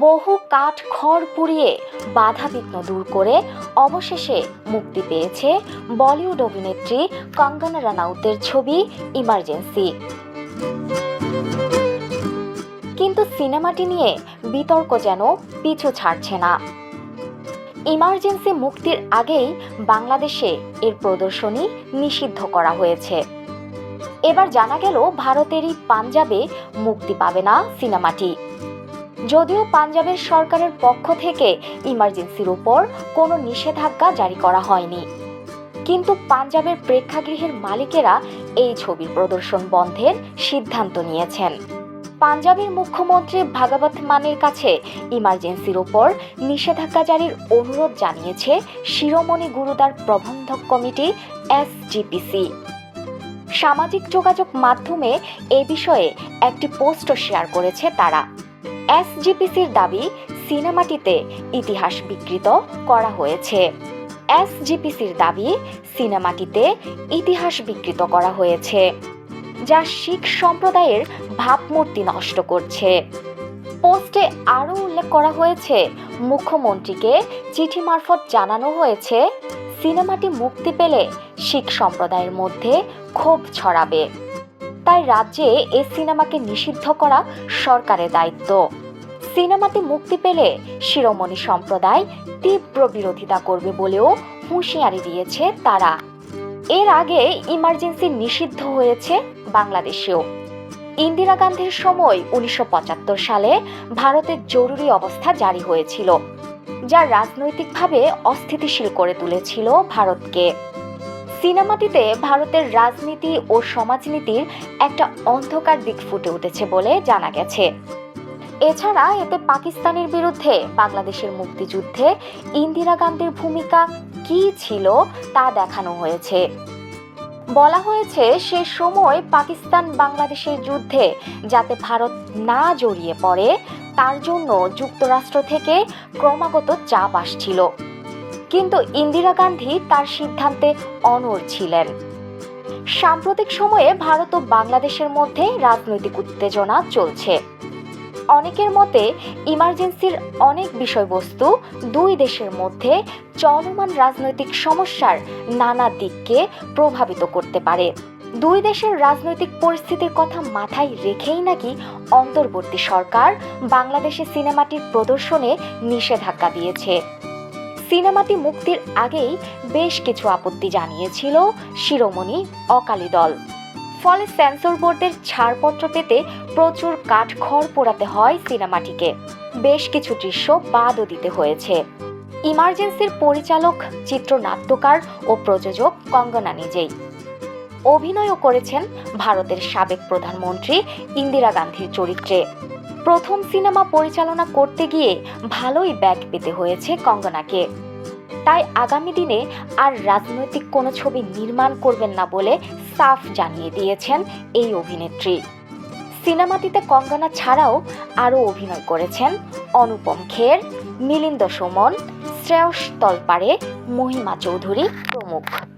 বহু কাঠ খড় পুড়িয়ে বাধাবিঘ্ন দূর করে অবশেষে মুক্তি পেয়েছে বলিউড অভিনেত্রী কঙ্গনা রানাউতের ছবি ইমার্জেন্সি। কিন্তু সিনেমাটি নিয়ে বিতর্ক যেন পিছু ছাড়ছে না। ইমার্জেন্সি মুক্তির আগেই বাংলাদেশে এর প্রদর্শনী নিষিদ্ধ করা হয়েছে। এবার জানা গেল, ভারতেরই পাঞ্জাবে মুক্তি পাবে না সিনেমাটি। যদিও পাঞ্জাবের সরকারের পক্ষ থেকে ইমার্জেন্সির উপর কোনো নিষেধাজ্ঞা জারি করা হয়নি। কিন্তু পাঞ্জাবের প্রেক্ষাগৃহের মালিকেরা এই ছবির প্রদর্শন বন্ধের সিদ্ধান্ত নিয়েছেন। পাঞ্জাবের মুখ্যমন্ত্রী ভাগবত মানের কাছে ইমার্জেন্সির ওপর নিষেধাজ্ঞা জারির অনুরোধ জানিয়েছে শিরোমণি গুরুদার প্রবন্ধক কমিটি এসজিপিসি সামাজিক যোগাযোগ মাধ্যমে এ বিষয়ে একটি পোস্টও শেয়ার করেছে তারা। এসজিপিসির দাবি সিনেমাটিতে ইতিহাস বিকৃত করা হয়েছে। এসজিপিসির দাবি সিনেমাটিতে ইতিহাস বিকৃত করা হয়েছে, যা শিখ সম্প্রদায়ের ভাবমূর্তি নষ্ট করছে। পোস্টে আরও উল্লেখ করা হয়েছে, মুখ্যমন্ত্রীকে চিঠি মারফত জানানো হয়েছে, সিনেমাটি মুক্তি পেলে শিখ সম্প্রদায়ের মধ্যে ক্ষোভ ছড়াবে। তাই রাজ্যে এ সিনেমাকে নিষিদ্ধ করা সরকারের দায়িত্ব। সিনেমাটি মুক্তি পেলে শিরোমণি সম্প্রদায় তীব্র বিরোধিতা করবে বলেও হুঁশিয়ারি দিয়েছে তারা। এর আগে ইমার্জেন্সি নিষিদ্ধ হয়েছে বাংলাদেশেও। ইন্দিরা গান্ধীর সময় উনিশশো পঁচাত্তর সালে ভারতের জরুরি অবস্থা জারি হয়েছিল, যা রাজনৈতিকভাবে অস্থিতিশীল করে তুলেছিল ভারতকে। সিনেমাটিতে ভারতের রাজনীতি ও সমাজনীতির একটা অন্ধকার দিক ফুটে উঠেছে বলে জানা গেছে। এছাড়া এতে পাকিস্তানের বিরুদ্ধে, বাংলাদেশের মুক্তিযুদ্ধে ইন্দিরা গান্ধীর ভূমিকা কী ছিল তা দেখানো হয়েছে। বলা হয়েছে, সে সময় পাকিস্তান বাংলাদেশের যুদ্ধে যাতে ভারত না জড়িয়ে পড়ে, তার জন্য যুক্তরাষ্ট্র থেকে ক্রমাগত চাপ আসছিল। কিন্তু ইন্দিরা গান্ধী তার সিদ্ধান্তে অনড় ছিলেন। সাম্প্রতিক সময়ে ভারত ও বাংলাদেশের মধ্যে রাজনৈতিক উত্তেজনা চলছে। অনেকের মতে, ইমার্জেন্সির অনেক বিষয়বস্তু দুই দেশের মধ্যে চলমান রাজনৈতিক সমস্যার নানা দিককে প্রভাবিত করতে পারে। দুই দেশের রাজনৈতিক পরিস্থিতির কথা মাথায় রেখেই নাকি অন্তর্বর্তী সরকার বাংলাদেশে সিনেমাটির প্রদর্শনে নিষেধাজ্ঞা দিয়েছে। সিনেমাটি মুক্তির আগেই বেশ কিছু আপত্তি জানিয়েছিল শিরোমণি অকালী দল। ফলে সেন্সর বোর্ডের ছাড়পত্র পেতে প্রচুর কাঠখড় পোড়াতে হয় সিনেমাটিকে। বেশ কিছু দৃশ্য বাদও দিতে হয়েছে। ইমার্জেন্সির পরিচালক, চিত্রনাট্যকার ও প্রযোজক কঙ্গনা নিজেই। অভিনয়ও করেছেন ভারতের সাবেক প্রধানমন্ত্রী ইন্দিরা গান্ধীর চরিত্রে। প্রথম সিনেমা পরিচালনা করতে গিয়ে ভালোই ব্যাগ পেতে হয়েছে কঙ্গনাকে। তাই আগামী দিনে আর রাজনৈতিক কোনো ছবি নির্মাণ করবেন না বলে সাফ জানিয়ে দিয়েছেন এই অভিনেত্রী। সিনেমাটিতে কঙ্গনা ছাড়াও আরও অভিনয় করেছেন অনুপম খের, মিলিন্দ সুমন, শ্রেয়স তলপাড়ে, মহিমা চৌধুরী প্রমুখ।